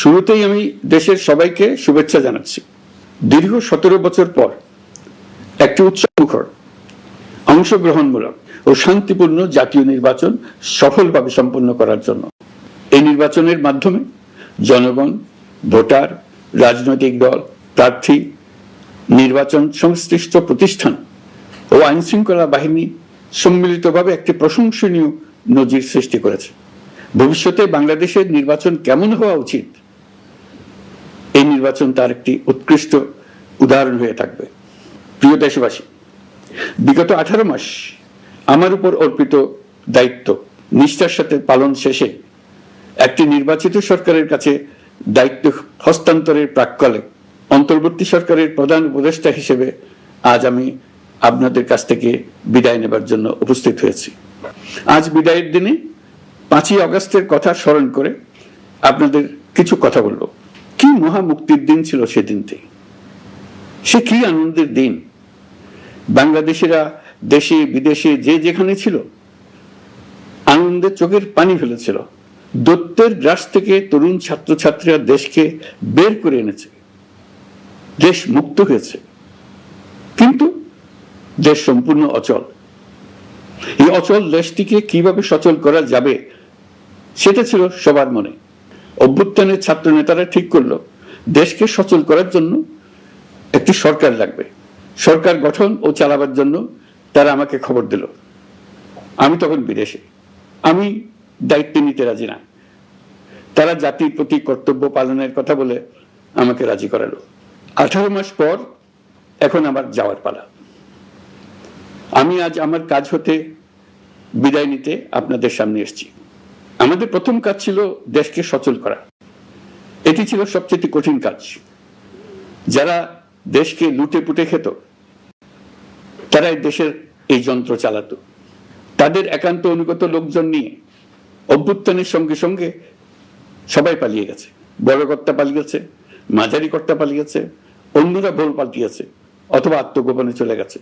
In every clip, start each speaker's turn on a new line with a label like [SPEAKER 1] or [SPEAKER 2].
[SPEAKER 1] শুরুতেই আমি দেশের সবাইকে শুভেচ্ছা জানাচ্ছি দীর্ঘ সতেরো বছর পর একটি উৎসবমুখর অংশগ্রহণমূলক ও শান্তিপূর্ণ জাতীয় নির্বাচন সফলভাবে সম্পন্ন করার জন্য এই নির্বাচনের মাধ্যমে জনগণ ভোটার রাজনৈতিক দল প্রার্থী নির্বাচন সংশ্লিষ্ট প্রতিষ্ঠান ও আইনশৃঙ্খলা বাহিনী সম্মিলিতভাবে একটি প্রশংসনীয় নজির সৃষ্টি করেছে ভবিষ্যতে বাংলাদেশের নির্বাচন কেমন হওয়া উচিত এই নির্বাচন তার একটি উৎকৃষ্ট উদাহরণ হয়ে থাকবে প্রিয় দেশবাসী বিগত আঠারো মাস আমার উপর অর্পিত দায়িত্ব নিষ্ঠার সাথে পালন শেষে একটি নির্বাচিত সরকারের কাছে দায়িত্ব হস্তান্তরের প্রাককালে অন্তর্বর্তী সরকারের প্রধান উপদেষ্টা হিসেবে আজ আমি আপনাদের কাছ থেকে বিদায় নেবার জন্য উপস্থিত হয়েছি আজ বিদায়ের দিনে পাঁচই অগস্টের কথা স্মরণ করে আপনাদের কিছু কথা বলবো কি মহামুক্তির দিন ছিল থেকে সে কি আনন্দের দিন বাংলাদেশিরা দেশে বিদেশে যে যেখানে ছিল আনন্দের চোখের পানি ফেলেছিল দত্তের গ্রাস থেকে তরুণ ছাত্রছাত্রীরা দেশকে বের করে এনেছে দেশ মুক্ত হয়েছে কিন্তু দেশ সম্পূর্ণ অচল এই অচল দেশটিকে কিভাবে সচল করা যাবে সেটা ছিল সবার মনে অভ্যুত্থানের ছাত্র নেতারা ঠিক করলো দেশকে সচল করার জন্য একটি সরকার লাগবে সরকার গঠন ও চালাবার জন্য তারা আমাকে খবর দিল আমি তখন বিদেশে আমি দায়িত্ব নিতে রাজি না তারা জাতির প্রতি কর্তব্য পালনের কথা বলে আমাকে রাজি করালো আঠারো মাস পর এখন আমার যাওয়ার পালা আমি আজ আমার কাজ হতে বিদায় নিতে আপনাদের সামনে এসেছি আমাদের প্রথম কাজ ছিল দেশকে সচল করা এটি ছিল সবচেয়ে কঠিন কাজ যারা দেশকে লুটে পুটে খেত তারাই দেশের এই যন্ত্র চালাত তাদের একান্ত অনুগত লোকজন নিয়ে অভ্যুত্থানের সঙ্গে সঙ্গে সবাই পালিয়ে গেছে বড় কর্তা পালিয়েছে মাঝারি কর্তা পালিয়েছে অন্যরা ভোল পাল্টিয়েছে অথবা আত্মগোপনে চলে গেছে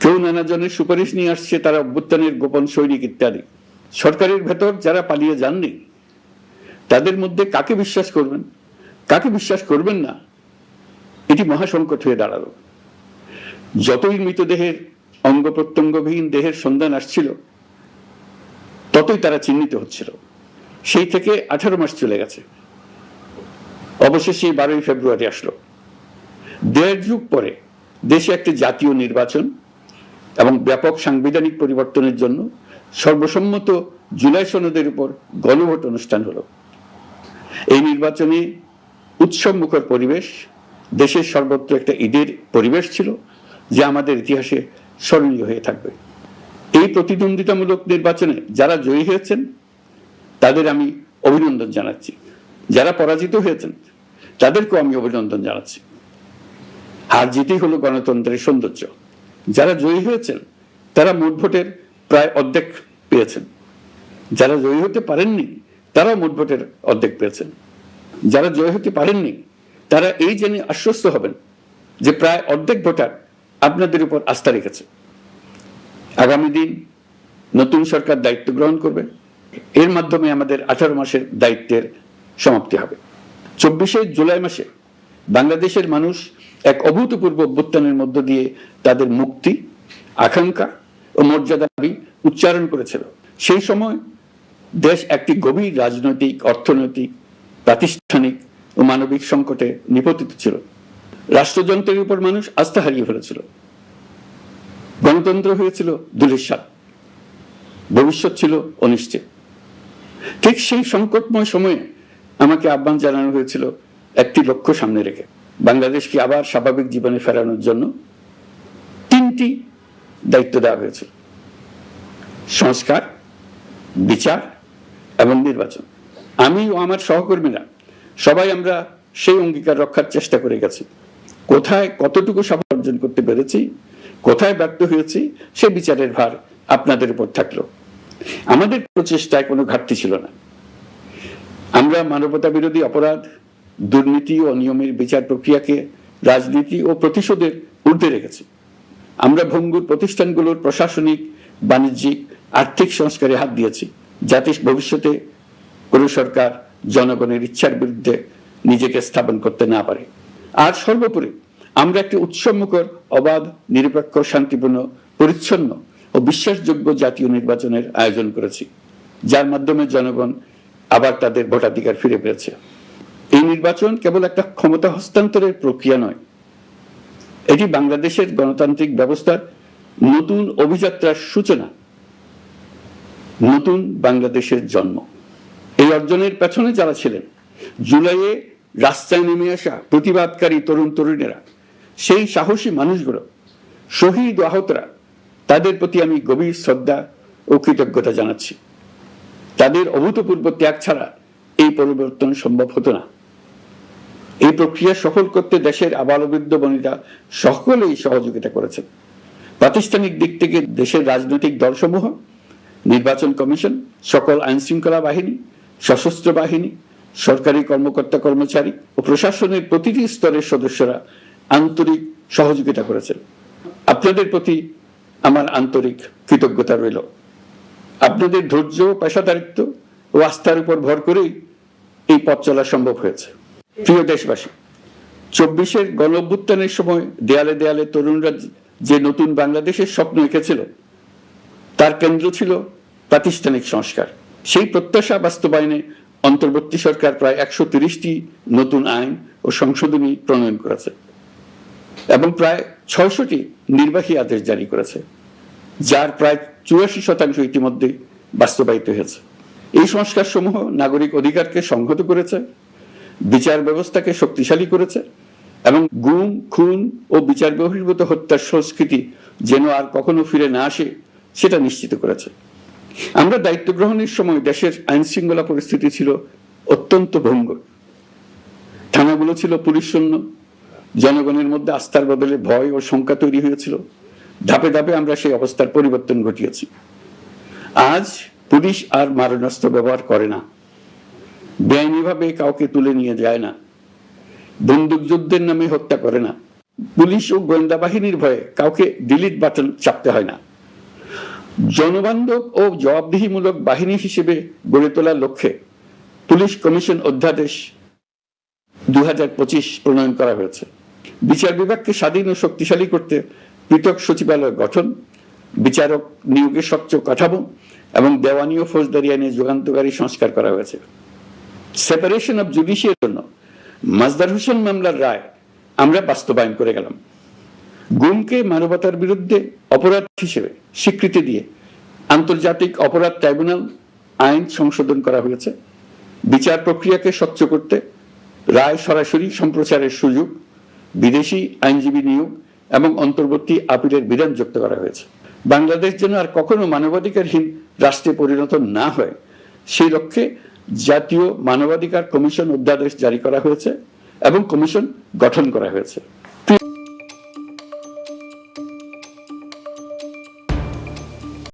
[SPEAKER 1] কেউ নানা জনের সুপারিশ নিয়ে আসছে তারা অভ্যুত্থানের গোপন সৈনিক ইত্যাদি সরকারের ভেতর যারা পালিয়ে যাননি তাদের মধ্যে কাকে বিশ্বাস করবেন কাকে বিশ্বাস করবেন না এটি মহাসংকট হয়ে দাঁড়ালো যতই মৃতদেহের অঙ্গ প্রত্যঙ্গবিহীন দেহের সন্ধান আসছিল ততই তারা চিহ্নিত হচ্ছিল সেই থেকে আঠারো মাস চলে গেছে অবশেষে বারোই ফেব্রুয়ারি আসলো দেড় যুগ পরে দেশে একটি জাতীয় নির্বাচন এবং ব্যাপক সাংবিধানিক পরিবর্তনের জন্য সর্বসম্মত জুলাই সনদের উপর গণভোট অনুষ্ঠান হলো এই নির্বাচনে উৎসবমুখর পরিবেশ দেশের সর্বত্র একটা ঈদের পরিবেশ ছিল যে আমাদের ইতিহাসে স্মরণীয় হয়ে থাকবে এই প্রতিদ্বন্দ্বিতামূলক নির্বাচনে যারা জয়ী হয়েছেন তাদের আমি অভিনন্দন জানাচ্ছি যারা পরাজিত হয়েছেন তাদেরকেও আমি অভিনন্দন জানাচ্ছি হার জিতেই হলো গণতন্ত্রের সৌন্দর্য যারা জয়ী হয়েছেন তারা মোট ভোটের প্রায় অর্ধেক পেয়েছেন যারা জয়ী হতে পারেননি তারা মোট ভোটের অর্ধেক পেয়েছেন যারা জয়ী হতে পারেননি তারা এই জেনে আশ্বস্ত হবেন যে প্রায় অর্ধেক ভোটার আপনাদের উপর আস্থা রেখেছে আগামী দিন নতুন সরকার দায়িত্ব গ্রহণ করবে এর মাধ্যমে আমাদের আঠারো মাসের দায়িত্বের সমাপ্তি হবে চব্বিশে জুলাই মাসে বাংলাদেশের মানুষ এক অভূতপূর্ব অভ্যুত্থানের মধ্য দিয়ে তাদের মুক্তি আকাঙ্ক্ষা ও মর্যাদা দাবি উচ্চারণ করেছিল সেই সময় দেশ একটি গভীর রাজনৈতিক অর্থনৈতিক প্রাতিষ্ঠানিক ও মানবিক সংকটে নিপতিত ছিল রাষ্ট্রযন্ত্রের উপর মানুষ আস্থা হারিয়ে ফেলেছিল গণতন্ত্র হয়েছিল দুলিশাল ভবিষ্যৎ ছিল অনিশ্চিত ঠিক সেই সংকটময় সময়ে আমাকে আহ্বান জানানো হয়েছিল একটি লক্ষ্য সামনে রেখে বাংলাদেশকে আবার স্বাভাবিক জীবনে ফেরানোর জন্য তিনটি দায়িত্ব দেওয়া হয়েছিল সংস্কার বিচার এবং নির্বাচন আমি ও আমার সহকর্মীরা সবাই আমরা সেই অঙ্গীকার রক্ষার চেষ্টা করে গেছি কোথায় কতটুকু সাফল্য অর্জন করতে পেরেছি কোথায় ব্যর্থ হয়েছি সে বিচারের ভার আপনাদের উপর থাকলো আমাদের প্রচেষ্টায় কোনো ঘাটতি ছিল না আমরা মানবতা বিরোধী অপরাধ দুর্নীতি ও নিয়মের বিচার প্রক্রিয়াকে রাজনীতি ও প্রতিশোধের ঊর্ধ্বে রেখেছি আমরা ভঙ্গুর প্রতিষ্ঠানগুলোর প্রশাসনিক বাণিজ্যিক আর্থিক সংস্কারে হাত দিয়েছি যাতে ভবিষ্যতে কোনো সরকার জনগণের ইচ্ছার বিরুদ্ধে নিজেকে স্থাপন করতে না পারে আর সর্বোপরি আমরা একটি উৎসমুখর অবাধ নিরপেক্ষ শান্তিপূর্ণ পরিচ্ছন্ন ও বিশ্বাসযোগ্য জাতীয় নির্বাচনের আয়োজন করেছি যার মাধ্যমে জনগণ আবার তাদের ভোটাধিকার ফিরে পেয়েছে এই নির্বাচন কেবল একটা ক্ষমতা হস্তান্তরের প্রক্রিয়া নয় এটি বাংলাদেশের গণতান্ত্রিক ব্যবস্থার নতুন অভিযাত্রার সূচনা নতুন বাংলাদেশের জন্ম এই অর্জনের পেছনে যারা ছিলেন জুলাইয়ে রাস্তায় নেমে আসা প্রতিবাদকারী তরুণ তরুণীরা সেই সাহসী মানুষগুলো শহীদ আহতরা তাদের প্রতি আমি গভীর শ্রদ্ধা ও কৃতজ্ঞতা জানাচ্ছি তাদের অভূতপূর্ব ত্যাগ ছাড়া এই পরিবর্তন সম্ভব হতো না এই প্রক্রিয়া সফল করতে দেশের আবালবৃদ্ধ বনিতা সকলেই সহযোগিতা করেছেন প্রাতিষ্ঠানিক দিক থেকে দেশের রাজনৈতিক দলসমূহ নির্বাচন কমিশন সকল আইনশৃঙ্খলা বাহিনী সশস্ত্র বাহিনী সরকারি কর্মকর্তা কর্মচারী ও প্রশাসনের প্রতিটি স্তরের সদস্যরা আন্তরিক সহযোগিতা করেছেন আপনাদের প্রতি আমার আন্তরিক কৃতজ্ঞতা রইল আপনাদের ধৈর্য পেশাদারিত্ব ও আস্থার উপর ভর করেই এই পথ চলা সম্ভব হয়েছে প্রিয় দেশবাসী চব্বিশের গণ সময় দেয়ালে দেয়ালে তরুণরা যে নতুন বাংলাদেশের স্বপ্ন এঁকেছিল তার কেন্দ্র ছিল প্রাতিষ্ঠানিক সংস্কার সেই প্রত্যাশা বাস্তবায়নে অন্তর্বর্তী সরকার প্রায় একশো তিরিশটি নতুন আইন ও সংশোধনী প্রণয়ন করেছে এবং প্রায় ছয়শটি নির্বাহী আদেশ জারি করেছে যার প্রায় চুরাশি শতাংশ ইতিমধ্যে বাস্তবায়িত হয়েছে এই সংস্কার সমূহ নাগরিক অধিকারকে সংহত করেছে বিচার ব্যবস্থাকে শক্তিশালী করেছে এবং গুম খুন ও বিচার বহির্ভূত হত্যার সংস্কৃতি যেন আর কখনো ফিরে না আসে সেটা নিশ্চিত করেছে আমরা দায়িত্ব গ্রহণের সময় দেশের আইন শৃঙ্খলা পরিস্থিতি ছিল অত্যন্ত ভঙ্গ থানাগুলো ছিল পুলিশ শূন্য জনগণের মধ্যে আস্থার বদলে ভয় ও শঙ্কা তৈরি হয়েছিল ধাপে ধাপে আমরা সেই অবস্থার পরিবর্তন ঘটিয়েছি আজ পুলিশ আর মারণাস্ত্র ব্যবহার করে না বেআইনিভাবে কাউকে তুলে নিয়ে যায় না বন্দুকযুদ্ধের নামে হত্যা করে না পুলিশ ও গোয়েন্দা বাহিনীর ভয়ে কাউকে ডিলিট বাটন চাপতে হয় না জনবান্ধব ও জবাবদিহিমূলক বাহিনী হিসেবে গড়ে তোলার লক্ষ্যে পুলিশ কমিশন অধ্যাদেশ দু প্রণয়ন করা হয়েছে বিচার বিভাগকে স্বাধীন ও শক্তিশালী করতে পৃথক সচিবালয় গঠন বিচারক নিয়োগের স্বচ্ছ কাঠামো এবং দেওয়ানি ও ফৌজদারি আইনে যুগান্তকারী সংস্কার করা হয়েছে সেপারেশন অব জুডিশিয়ার জন্য মাজদার হোসেন মামলার রায় আমরা বাস্তবায়ন করে গেলাম গুমকে মানবতার বিরুদ্ধে অপরাধ হিসেবে স্বীকৃতি দিয়ে আন্তর্জাতিক অপরাধ ট্রাইব্যুনাল আইন সংশোধন করা হয়েছে বিচার প্রক্রিয়াকে স্বচ্ছ করতে রায় সরাসরি সম্প্রচারের সুযোগ বিদেশি আইনজীবী নিয়োগ এবং অন্তর্বর্তী আপিলের বিধান যুক্ত করা হয়েছে বাংলাদেশ যেন আর কখনো মানবাধিকারহীন রাষ্ট্রে পরিণত না হয় সেই লক্ষ্যে জাতীয় মানবাধিকার কমিশন অধ্যাদেশ জারি করা হয়েছে এবং কমিশন গঠন করা হয়েছে